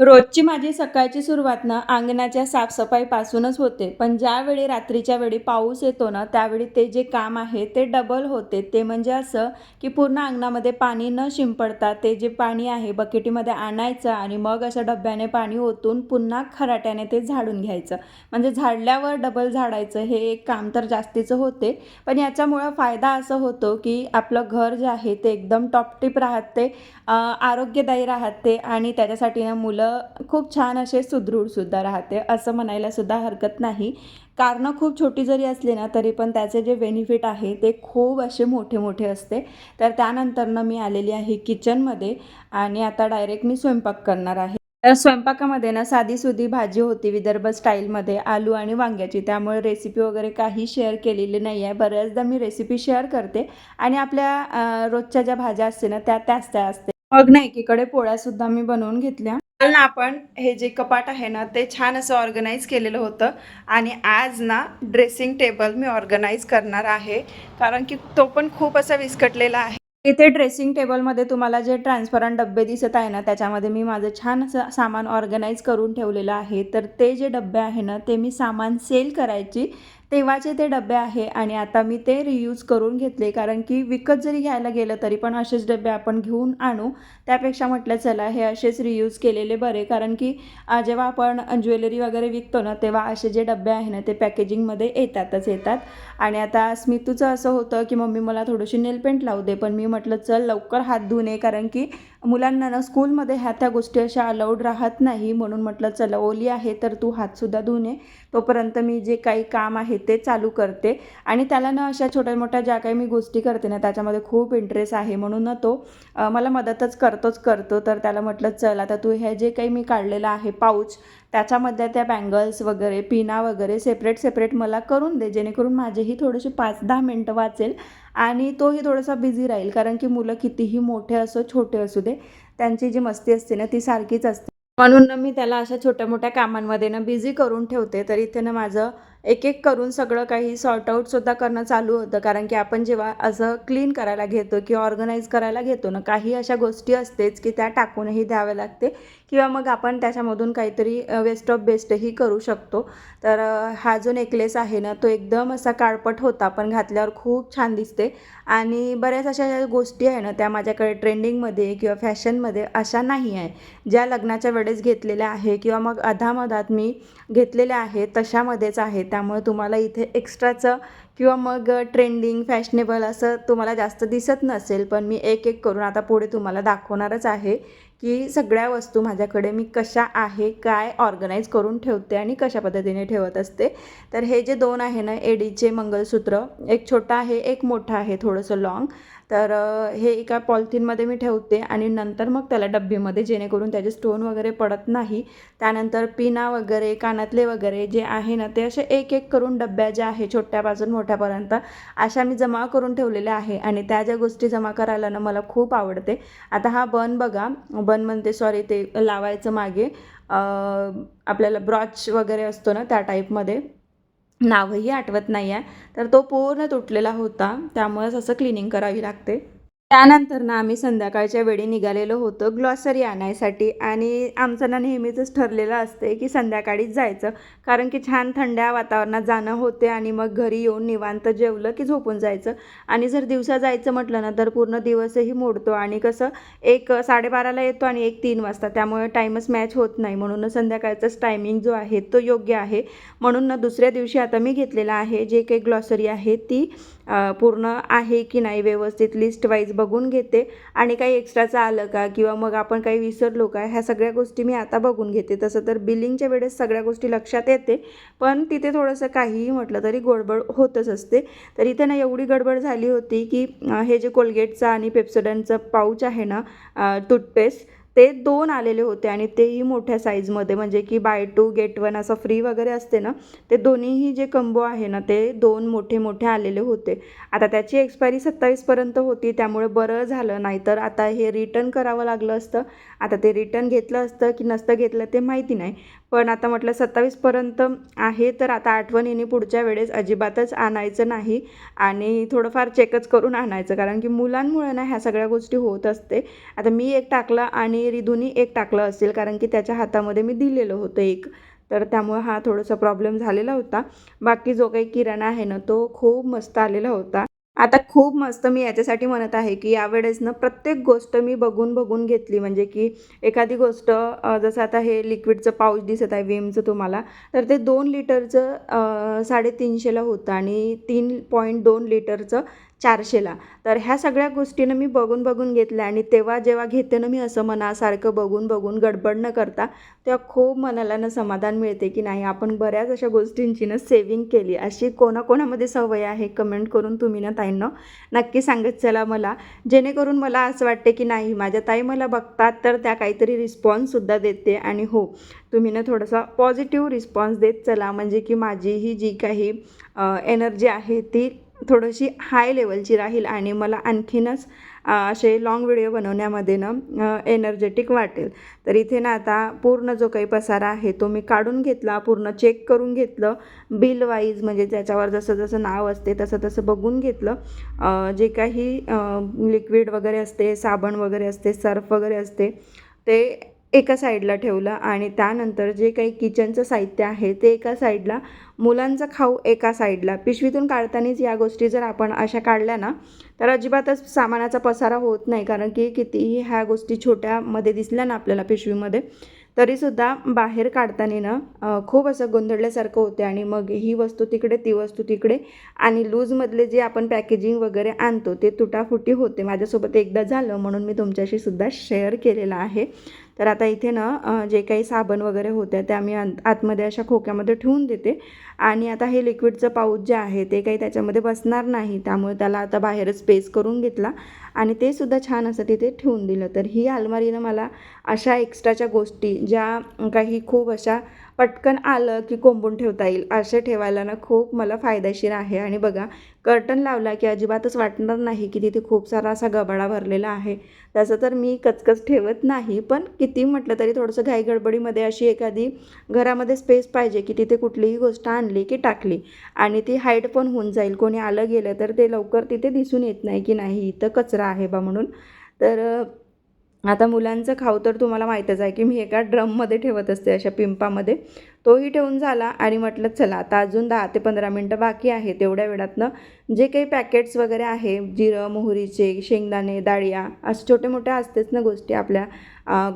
रोजची माझी सकाळची सुरुवात ना अंगणाच्या साफसफाईपासूनच होते. पण ज्यावेळी रात्रीच्या वेळी पाऊस येतो ना त्यावेळी ते जे काम आहे ते डबल होते. ते म्हणजे असं की पूर्ण अंगणामध्ये पाणी न शिंपडता ते जे पाणी आहे बकेटीमध्ये आणायचं आणि मग अशा डब्याने पाणी ओतून पुन्हा खराट्याने ते झाडून घ्यायचं. म्हणजे झाडल्यावर डबल झाडायचं हे एक काम तर जास्तीचं होते. पण याच्यामुळं फायदा असं होतो की आपलं घर जे आहे ते एकदम टॉपटिप राहते आरोग्यदायी राहते आणि त्याच्यासाठी ना मुलं खूप छान असे सुदृढसुद्धा राहते असं म्हणायलासुद्धा हरकत नाही. कारणं खूप छोटी जरी असली ना तरी पण त्याचे जे बेनिफिट आहे ते खूप असे मोठे मोठे असते. तर त्यानंतरनं मी आलेली आहे किचनमध्ये आणि आता डायरेक्ट मी स्वयंपाक करणार आहे. तर स्वयंपाकामध्ये ना साधीसुधी भाजी होती विदर्भ स्टाईलमध्ये आलू आणि वांग्याची. त्यामुळे रेसिपी वगैरे काही शेअर केलेली नाही आहे. बऱ्याचदा मी रेसिपी शेअर करते आणि आपल्या रोजच्या ज्या भाज्या असते ना त्या त्याच त्या असते. मग ना एकीकडे पोळ्यासुद्धा मी बनवून घेतल्या. काल ना आपण हे जे कपाट आहे ना ते छान असं ऑर्गनाईज केलेलं होतं. आणि आज ना ड्रेसिंग टेबल मी ऑर्गनाईज करणार आहे. कारण की तो पण खूप असा विस्कटलेला आहे. इथे ड्रेसिंग टेबलमध्ये तुम्हाला जे ट्रान्सपरंट डब्बे दिसत आहे ना त्याच्यामध्ये मी माझं छान असं सामान ऑर्गनाईज करून ठेवलेलं आहे. तर ते जे डब्बे आहे ना ते मी सामान सेल करायची तेव्हाचे ते डबे आहे आणि आता मी ते रियूज करून घेतले. कारण की विकत जरी घ्यायला गेलं तरी पण असेच डबे आपण घेऊन आणू. त्यापेक्षा म्हटलं चला हे असेच रियूज केलेले बरे. कारण की जेव्हा आपण ज्वेलरी वगैरे विकतो ना तेव्हा असे जे डबे आहे ना ते पॅकेजिंगमध्ये येतातच येतात. आणि आता स्मितूचं असं होतं की मम्मी मला थोडीशी नेलपेंट लावू दे. पण मी म्हटलं चल लवकर हात धुणे. कारण की मुलांना ना स्कूलमध्ये ह्या त्या गोष्टी अशा अलाउड राहत नाही म्हणून म्हटलं चला ओली आहे तर तू हातसुद्धा धुऊन ये तोपर्यंत मी जे काही काम आहे ते चालू करते. आणि त्याला ना अशा छोट्या मोठ्या ज्या काही मी गोष्टी करते ना त्याच्यामध्ये खूप इंटरेस्ट आहे. म्हणून ना तो मला मदतच करतोच करतो. तर त्याला म्हटलं चल आता तू हे जे काही मी काढलेलं आहे पाऊच त्याच्यामध्ये त्या बँगल्स वगैरे पिना वगैरे सेपरेट सेपरेट मला करून दे. जेणेकरून माझेही थोडेसे पाच दहा मिनटं वाचेल आणि तोही थोडासा बिझी राहील कारण की मुलं कितीही मोठे असो छोटे असू दे त्यांची जी मस्ती असते ना ती सारखीच असते. म्हणून ना मी त्याला अशा छोट्या मोठ्या कामांमध्ये ना बिझी करून ठेवते. तर इथे ना माझं एक एक करून सगळं काही सॉर्ट आऊटसुद्धा करणं चालू होतं. कारण की आपण जेव्हा असं क्लीन करायला घेतो किंवा ऑर्गनाईज करायला घेतो ना काही अशा गोष्टी असतेच की त्या टाकूनही द्याव्या लागते. किंवा मग आपण त्याच्यामधून काहीतरी वेस्ट ऑफ बेस्टही करू शकतो. तर हा जो नेकलेस आहे ना तो एकदम असा काळपट होता पण घातल्यावर खूप छान दिसते. आणि बऱ्याच अशा ज्या गोष्टी आहे ना त्या माझ्याकडे ट्रेंडिंगमध्ये किंवा फॅशनमध्ये अशा नाही आहे. ज्या लग्नाच्या वेळेस घेतलेल्या आहे किंवा मग अधामधात मी घेतलेल्या आहे तशामध्येच आहेत. त्यामुळे तुम्हाला इथे एक्स्ट्राचं किंवा मग ट्रेंडिंग फॅशनेबल असं तुम्हाला जास्त दिसत नसेल पण मी एक एक करून आता पुढे तुम्हाला दाखवणारच आहे की सगळ्या वस्तू माझ्याकडे मी कशा आहे काय ऑर्गनाईज करून ठेवते आणि कशा पद्धतीने ठेवत असते. तर हे जे दोन आहे ना एडीचे मंगळसूत्र एक छोटा आहे एक मोठा आहे थोडंसं लाँग तर हे एका पॉलिथिनमध्ये मी ठेवते आणि नंतर मग त्याला डब्बीमध्ये जेणेकरून त्याचे स्टोन वगैरे पडत नाही. त्यानंतर पिना वगैरे कानातले वगैरे जे आहे ना ते असे एक एक करून डब्या ज्या आहे छोट्यापासून मोठ्यापर्यंत अशा मी जमा करून ठेवलेल्या आहे आणि त्या ज्या गोष्टी जमा करायला ना मला खूप आवडते. आता हा बन बघा बन म्हणते सॉरी ते लावायचं मागे. आपल्याला ब्रॉच वगैरे असतो ना त्या टाईपमध्ये नावही आठवत नाही आहे तर तो पूर्ण तुटलेला होता. त्यामुळेच असं क्लिनिंग करावी लागते. त्यानंतर ना आम्ही संध्याकाळच्या वेळी निघालेलो होतो ग्लॉसरी आणायसाठी. आणि आमचं ना नेहमीचंच ठरलेलं असते की संध्याकाळीच जायचं. कारण की छान थंड्या वातावरणात जाणं होते आणि मग घरी येऊन निवांत जेवलं की झोपून जायचं. आणि जर दिवसा जायचं म्हटलं ना तर पूर्ण दिवसही मोडतो. आणि कसं एक साडेबाराला येतो आणि एक तीन वाजता. त्यामुळे टाईमच मॅच होत नाही. म्हणून संध्याकाळचाच टायमिंग जो आहे तो योग्य आहे. म्हणून ना दुसऱ्या दिवशी आता मी घेतलेला आहे जे काही ग्लॉसरी आहे ती पूर्ण आहे की नाही व्यवस्थित लिस्ट वाईज बघून घेते. आणि काही एक्स्ट्राचं आलं का? किंवा मग आपण काही विसरलो का? ह्या सगळ्या गोष्टी मी आता बघून घेते. तसं तर बिलिंगच्या वेळेस सगळ्या गोष्टी लक्षात येते. पण तिथे थोडंसं काहीही म्हटलं तरी गडबड होतच असते. तर इथे ना एवढी गडबड झाली होती की हे जे कोलगेटचं आणि पेप्सोडनचं पाऊच आहे ना टूथपेस्ट ते दोन आलेले होते आणि तेही मोठ्या साईजमध्ये म्हणजे की बाय टू गेट वन असं फ्री वगैरे असते ना ते दोन्हीही जे कंबो आहे ना ते दोन मोठे मोठे आलेले होते. आता त्याची एक्सपायरी सत्तावीसपर्यंत होती त्यामुळे बरं झालं. नाहीतर आता हे रिटर्न करावं लागलं असतं. आता ते रिटर्न घेतलं असतं की नसतं घेतलं ते माहिती नाही. पण आता म्हटलं सत्तावीसपर्यंत आहे तर आता आठवणीने पुढच्या वेळेस अजिबातच आणायचं नाही आणि थोडंफार चेकच करून आणायचं कारण की मुलांमुळे ना ह्या सगळ्या गोष्टी होत असते. आता मी एक टाकला आणि रिधूनी एक टाकलं असेल कारण की त्याच्या हातामध्ये मी दिलेलं होतं एक. तर त्यामुळे हा थोडासा प्रॉब्लेम झालेला होता. बाकी जो काही किराणा आहे ना तो खूप मस्त आलेला होता. आता खूप मस्त मी याच्यासाठी म्हणत आहे की यावेळेस ना प्रत्येक गोष्ट मी बघून बघून घेतली. म्हणजे की एखादी गोष्ट जसं आता हे लिक्विडचं पाऊच दिसत आहे विमचं तुम्हाला तर ते दोन लिटरचं साडेतीनशेला होतं आणि तीन पॉईंट दोन लिटरचं चारशेला. तर ह्या सगळ्या गोष्टीनं मी बघून बघून घेतल्या आणि तेव्हा जेव्हा घेते ना मी असं मनासारखं बघून बघून गडबड न करता तेव्हा खूप मनाला ना समाधान मिळते की नाही आपण बऱ्याच अशा गोष्टींची ना सेविंग केली. अशी कोणाकोणामध्ये सवय आहे? कमेंट करून तुम्ही ना ताईंना नक्की सांगत चला मला. जेणेकरून मला असं वाटते की नाही माझ्या ताई मला बघतात तर त्या काहीतरी रिस्पॉन्ससुद्धा देते आणि हो तुम्ही ना थोडासा पॉझिटिव्ह रिस्पॉन्स देत चला. म्हणजे की माझी ही जी काही एनर्जी आहे ती थोडीशी हाय लेवलची राहील आणि मला आणखीनच असे लाँग व्हिडिओ बनवण्यामध्ये ना एनर्जेटिक वाटेल. तर इथे ना आता पूर्ण जो काही पसारा आहे तो मी काढून घेतला पूर्ण चेक करून घेतलं. बिल वाईज म्हणजे त्याच्यावर जसं जसं नाव असते तसं तसं बघून घेतलं. जे काही लिक्विड वगैरे असते साबण वगैरे असते सर्फ वगैरे असते ते एका साईडला ठेवलं आणि त्यानंतर जे काही किचनचं साहित्य आहे ते एका साईडला मुलांचा खाऊ एका साईडला. पिशवीतून काढतानाच या गोष्टी जर आपण अशा काढल्या ना तर अजिबातच सामानाचा पसारा होत नाही. कारण की कितीही ह्या गोष्टी छोट्यामध्ये दिसल्या ना आपल्याला पिशवीमध्ये तरीसुद्धा बाहेर काढताना ना खूप असं गोंधळल्यासारखं होते आणि मग ही वस्तू तिकडे ती वस्तू तिकडे आणि लूजमधले जे आपण पॅकेजिंग वगैरे आणतो ते तुटाफुटी होते. माझ्यासोबत एकदा झालं म्हणून मी तुमच्याशी सुद्धा शेअर केलेलं आहे. तर आता इथे ना जे काही साबण वगैरे होत्या त्या मी आत आतमध्ये अशा खोक्यामध्ये ठेवून देते. आणि आता हे लिक्विडचं पाऊच जे आहे ते काही त्याच्यामध्ये बसणार नाही. त्यामुळे त्याला आता बाहेरच स्पेस करून घेतला आणि ते सुद्धा छान असं तिथे ठेवून दिलं. तर ही अलमारीनं मला अशा एक्स्ट्राच्या गोष्टी ज्या काही खूप अशा पटकन आलं की कोंबून ठेवता येईल असे ठेवायला ना खूप मला फायदेशीर आहे. आणि बघा कर्टन लावला की अजिबातच वाटणार नाही की तिथे खूप सारा असा गबाडा भरलेला आहे. तसं तर मी कचकच ठेवत नाही पण किती म्हटलं तरी थोडंसं घाईगडबडीमध्ये अशी एखादी घरामध्ये स्पेस पाहिजे की तिथे कुठलीही गोष्ट आणली की टाकली. आणि ती हाईट पण होऊन जाईल. कोणी आलं गेलं तर ते लवकर तिथे दिसून येत नाही की नाही इथं कचरा आहे बा म्हणून. तर आता मुलांचं खाऊ तर तुम्हाला माहीतच आहे की मी एका ड्रममध्ये ठेवत असते अशा पिंपामध्ये. तोही ठेवून झाला आणि म्हटलं चला आता अजून दहा ते पंधरा मिनटं बाकी आहे तेवढ्या वेळातनं. जे काही पॅकेट्स वगैरे आहे जिरं मोहरीचे शेंगदाणे डाळिया असं छोटे मोठ्या असतेच ना गोष्टी आपल्या.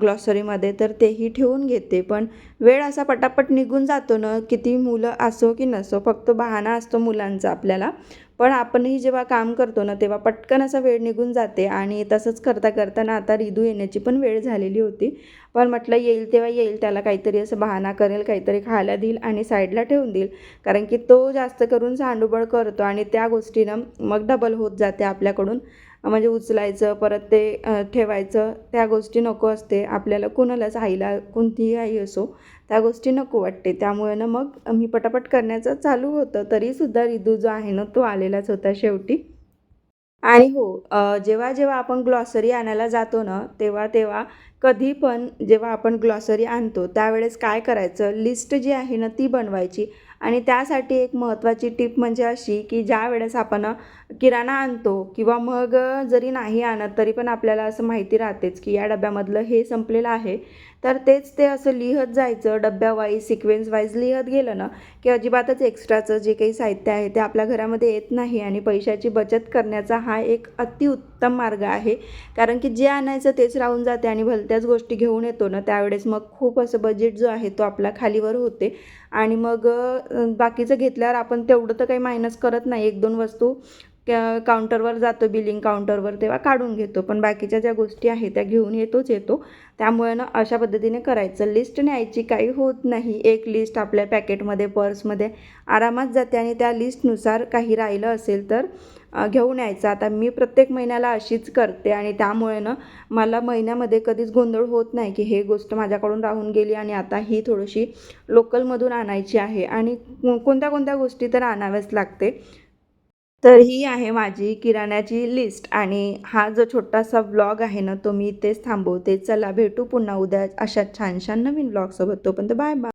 ग्लॉसरीमध्ये तर तेही ठेवून घेते. पण वेळ असा पटापट निघून जातो ना किती मुलं असो की नसो फक्त बहाणा असतो मुलांचा आपल्याला. पण आपणही जेव्हा काम करतो ना तेव्हा पटकन असा वेळ निघून जाते. आणि तसंच करता करताना आता रिदू येण्याची पण वेळ झालेली होती. पण म्हटलं येईल तेव्हा येईल त्याला काहीतरी असं बहाणा करेल काहीतरी खायला देईल आणि साईडला ठेवून देईल. कारण की तो जास्त करून सांडूबळ करतो आणि त्या गोष्टीनं मग डबल होत जाते आपल्याकडून. म्हणजे उचलायचं परत ते ठेवायचं त्या गोष्टी नको असते. आपल्याला कुणालाच आईला कोणतीही आई असो त्या गोष्टी नको वाटते. त्यामुळे ना मग मी पटापट करण्याचं चालू होतं. तरीसुद्धा रिदू जो आहे ना तो आलेलाच होता शेवटी. आणि हो जेव्हा जेव्हा आपण ग्लॉसरी आणायला जातो ना तेव्हा तेव्हा कधी पण जेव्हा आपण ग्लॉसरी आणतो त्यावेळेस काय करायचं? लिस्ट जी आहे ना ती बनवायची. आणि त्यासाठी एक महत्त्वाची टीप म्हणजे अशी की ज्या वेळेस आपण किराणा आणतो किंवा मग जरी नाही आणत तरी पण आपल्याला असं माहिती राहतेच की या डब्यामधलं हे संपलेलं आहे. तर तेच ते असं लिहत जायचं डब्यावाईज सिक्वेन्स वाईज लिहत गेलं ना की अजिबातच एक्स्ट्राचं जे काही साहित्य आहे ते आपल्या घरामध्ये येत नाही आणि पैशाची बचत करण्याचा हा एक अतिउत्तम मार्ग आहे. कारण की जे आणायचं तेच राहून जाते आणि भलत्याच गोष्टी घेऊन येतो ना त्यावेळेस मग खूप असं बजेट जो आहे तो आपला खालीवर होते. आणि मग बाकीचं घेतल्यावर आपण तेवढं तर काही मायनस करत नाही. एक दोन वस्तू काउंटरवर जातो बिलिंग काउंटरवर तेव्हा काढून घेतो. पण बाकीच्या ज्या गोष्टी आहेत त्या घेऊन येतोच येतो. त्यामुळे ना अशा पद्धतीने करायचं. लिस्ट न्यायची काही होत नाही. एक लिस्ट आपल्या पॅकेटमध्ये पर्समध्ये आरामात जाते आणि त्या लिस्टनुसार काही राहिलं असेल तर घेऊन यायचं. आता मी प्रत्येक महिन्याला अशीच करते आणि त्यामुळे ना मला महिन्यामध्ये कधीच गोंधळ होत नाही की हे गोष्ट माझ्याकडून राहून गेली आणि आता ही थोडीशी लोकलमधून आणायची आहे. आणि कोणत्या कोणत्या गोष्टी तर आणाव्याच लागते. तर ही आहे माझी किराण्याची लिस्ट आणि हा जो छोटासा व्लॉग आहे ना तो मी इथेच थांबवते. चला भेटू पुन्हा उद्या अशा छान छान नवीन ब्लॉगसोबत तोपर्यंत बाय बाय